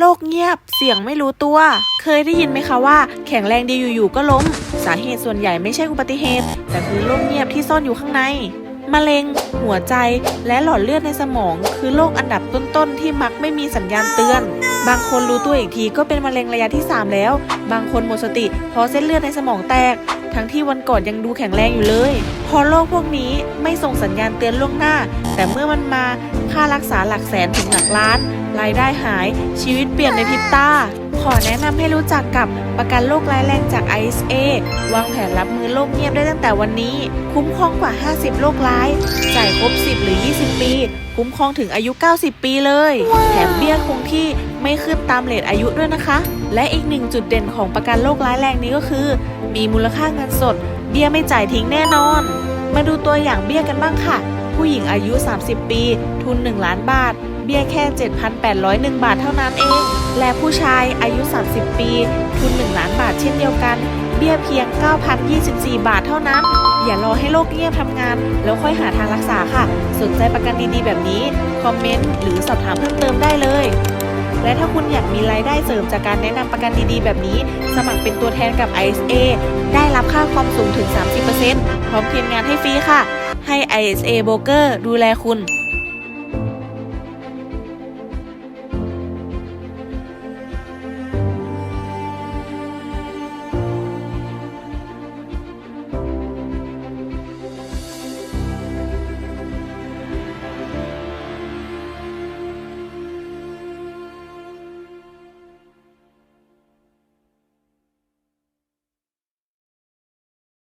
โรคเงียบ เสียงไม่รู้ตัว เคยได้ยินไหมคะว่า แข็งแรงดีอยู่ๆก็ล้ม สาเหตุส่วนใหญ่ไม่ใช่อุบัติเหตุ แต่คือโรคเงียบที่ซ่อนอยู่ข้างใน มะเร็ง หัวใจ และหลอดเลือดในสมอง คือโรคอันดับต้นๆ ที่มักไม่มีสัญญาณเตือน บางคนรู้ตัวอีกทีก็เป็นมะเร็งระยะที่ 3 แล้ว บางคนหมดสติเพราะเส้นเลือดในสมองแตก ทั้งที่วันก่อนยังดูแข็งแรงอยู่เลย พอโรคพวกนี้ไม่ส่งสัญญาณเตือนล่วงหน้า แต่เมื่อมันมา ค่ารักษาหลักแสนถึงหลักล้าน รายได้หาย ชีวิตเปลี่ยนในพริบตา ขอแนะนำให้รู้จักกับประกันโรคร้ายแรงจาก ISA วางแผนรับมือโรคเงียบได้ตั้งแต่วันนี้ คุ้มครองกว่า 50 โรคร้าย จ่ายครบ 10 หรือ 20 ปี คุ้มครองถึงอายุ 90 ปีเลย แถมเบี้ยคงที่ไม่ขึ้นตามเลทอายุด้วยนะคะ และอีกหนึ่งจุดเด่นของประกันโรคร้ายแรงนี้ก็คือ มีมูลค่าเงินสด เบี้ยไม่จ่ายทิ้งแน่นอน มาดูตัวอย่างเบี้ยกันบ้างค่ะ ผู้หญิงอายุ 30 ปี ทุน 1 ล้านบาท เบี้ยแค่ 7,801 บาทเท่านั้นเอง และผู้ชายอายุ 30 ปี ทุน 1 ล้านบาทเช่นเดียวกัน เบี้ยเพียง 9,024 บาทเท่านั้น อย่ารอให้โรคเงียบทำงาน แล้วค่อยหาทางรักษาค่ะ สนใจประกันดีๆ แบบนี้ คอมเมนต์หรือสอบถามเพิ่มเติมได้เลยและถ้าคุณอยากมีรายได้เสริมจากการแนะนำประกันดีๆ แบบนี้ สมัครเป็นตัวแทนกับ ISA ได้รับค่าความสูงถึง 30%พร้อมเทีมงานให้ฟรีค่ะ ให้ ISA Broker ดูแลคุณ